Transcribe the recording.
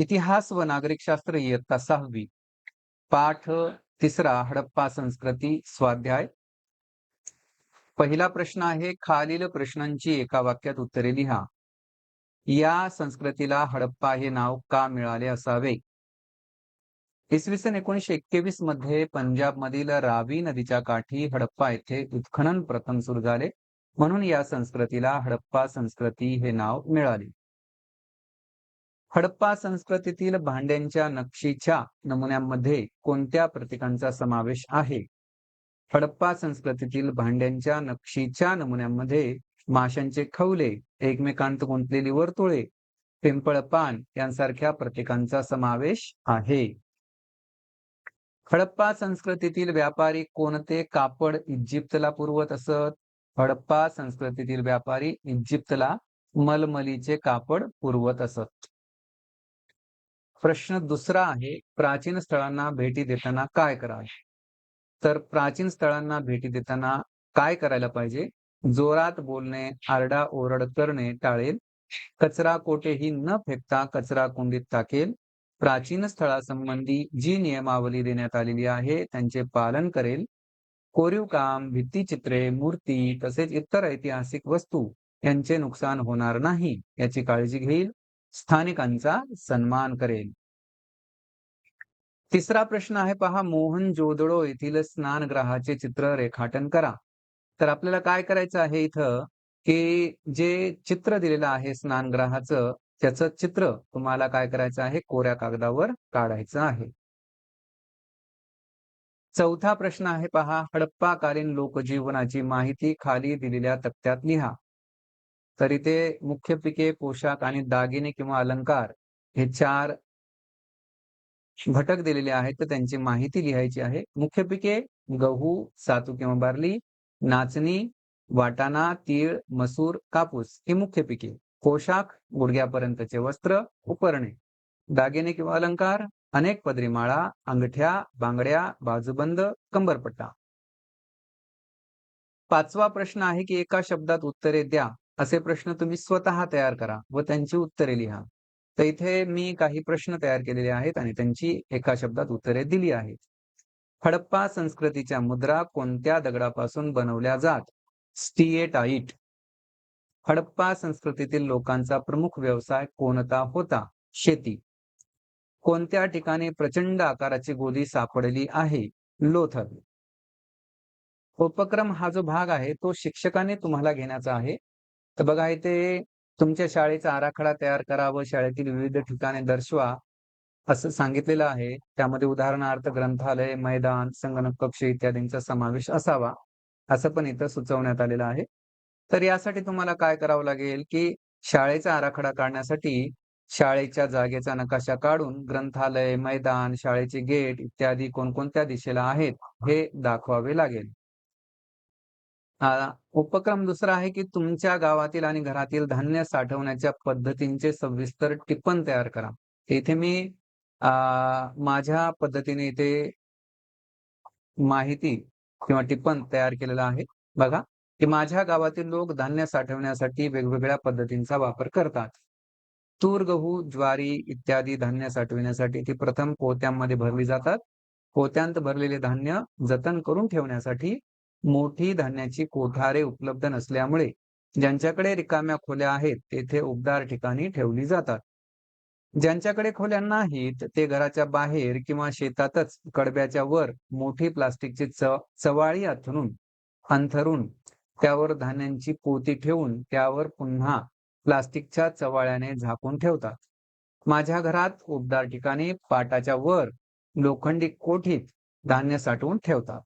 इतिहास व नागरिकशास्त्र इयत्ता सहावी. पाठ तिसरा हडप्पा संस्कृती स्वाध्याय. पहिला प्रश्न आहे खालील प्रश्नांची एका वाक्यात उत्तरे लिहा. या संस्कृतीला हडप्पा हे नाव का मिळाले असावे? इसवी सन एकोणीशे एक्केवीसमध्ये पंजाब मधील रावी नदीच्या काठी हडप्पा येथे उत्खनन प्रथम सुरू झाले. म्हणून या संस्कृतीला हडप्पा संस्कृती हे नाव मिळाले. हडप्पा संस्कृतीतील भांड्यांच्या नक्षीच्या नमुन्यांमध्ये कोणत्या प्रतीकांचा समावेश आहे? हडप्पा संस्कृतीतील भांड्यांच्या नक्षीच्या नमुन्यांमध्ये माशांचे खवले एकमेकांत गुंतलेली वर्तुळे पिंपळ पान यांसारख्या प्रतीकांचा समावेश आहे. हडप्पा संस्कृतीतील व्यापारी कोणते कापड इजिप्तला पुरवत असत? हडप्पा संस्कृतीतील व्यापारी इजिप्तला मलमलीचे कापड पुरवत असत. प्रश्न दुसरा आहे प्राचीन स्थळांना भेटी देताना काय करावे? तर प्राचीन स्थळांना भेटी देताना काय करायला पाहिजे? जोरात बोलणे आरडा ओरड करणे टाळेल. कचरा कोठेही न फेकता कचरा कुंडीत टाकेल. प्राचीन स्थळासंबंधी जी नियमावली देण्यात आलेली आहे त्यांचे पालन करेल. कोरीव काम भित्तीचित्रे मूर्ती तसेच इतर ऐतिहासिक वस्तू यांचे नुकसान होणार नाही याची काळजी घेईल. स्थानिकांचा सन्मान करेल. तिसरा प्रश्न आहे पहा मोहन जोदडो येथील स्नानग्रहाचे चित्र रेखाटन करा. तर आपल्याला काय करायचं आहे इथं? की जे चित्र दिलेलं आहे स्नानग्रहाचं त्याचं चित्र तुम्हाला काय करायचं आहे? कोऱ्या कागदावर काढायचं आहे. चौथा प्रश्न आहे पहा हडप्पाकालीन लोकजीवनाची माहिती खाली दिलेल्या तक्त्यात लिहा. तर इथे मुख्य पिके पोशाख आणि दागिने किंवा अलंकार हे चार घटक दिलेले आहेत तर त्यांची माहिती लिहायची आहे. मुख्य पिके गहू सातू किंवा बार्ली नाचणी वाटाणा तीळ मसूर कापूस ही मुख्य पिके. पोशाख गुडघ्यापर्यंतचे वस्त्र उपरणे. दागिने किंवा अलंकार अनेक पदरी माळा अंगठ्या बांगड्या बाजूबंद कंबरपट्टा. पाचवा प्रश्न आहे की एका शब्दात उत्तरे द्या असे प्रश्न तुम्ही स्वतः तयार करा व त्यांची उत्तरे लिहा. तर इथे मी काही प्रश्न तयार केलेले आहेत आणि त्यांची एका शब्दात उत्तरे दिली आहेत. हडप्पा संस्कृतीच्या मुद्रा कोणत्या दगडापासून बनवल्या जात? स्टिएटाईट हडप्पा संस्कृतीतील लोकांचा प्रमुख व्यवसाय कोणता होता? शेती. कोणत्या ठिकाणी प्रचंड आकाराची गोदी सापडली आहे? लोथर उपक्रम हा जो भाग आहे तो शिक्षकाने तुम्हाला घेण्याचा आहे. तर बघा इथे तुमच्या शाळेचा आराखडा तयार करा व शाळेतील विविध ठिकाणे दर्शवा असं सांगितलेलं आहे. त्यामध्ये उदाहरणार्थ ग्रंथालय मैदान संगणक कक्ष इत्यादींचा समावेश असावा असं पण इथं सुचवण्यात आलेलं आहे. तर यासाठी तुम्हाला काय करावं लागेल की शाळेचा आराखडा काढण्यासाठी शाळेच्या जागेचा नकाशा काढून ग्रंथालय मैदान शाळेचे गेट इत्यादी कोणकोणत्या दिशेला आहेत हे दाखवावे लागेल. उपक्रम दुसरा आहे की तुमच्या गावातील आणि घरातील धान्य साठवण्याच्या पद्धतींचे सविस्तर टिपण तयार करा. इथे मी माझ्या पद्धतीने इथे माहिती किंवा टिपण तयार केलेलं आहे. बघा की माझ्या गावातील लोक धान्य साठवण्यासाठी वेगवेगळ्या पद्धतींचा वापर करतात. तूर गहू ज्वारी इत्यादी धान्य साठविण्यासाठी ती प्रथम पोत्यांमध्ये भरली जातात. पोत्यांत भरलेले धान्य जतन करून ठेवण्यासाठी मोठी धान्याची कोठारे उपलब्ध नसल्यामुळे ज्यांच्याकडे रिकाम्या खोल्या आहेत तेथे उबदार ठिकाणी ठेवली जातात. ज्यांच्याकडे खोल्या नाहीत ते घराच्या बाहेर किंवा शेतातच कडब्याच्या वर मोठी प्लास्टिकची चवाळी अंथरून अंथरून त्यावर धान्यांची पोती ठेवून त्यावर पुन्हा प्लास्टिकच्या चवाळ्याने झाकून ठेवतात. माझ्या घरात उबदार ठिकाणी पाटाच्या वर लोखंडी कोठीत धान्य साठवून ठेवतात.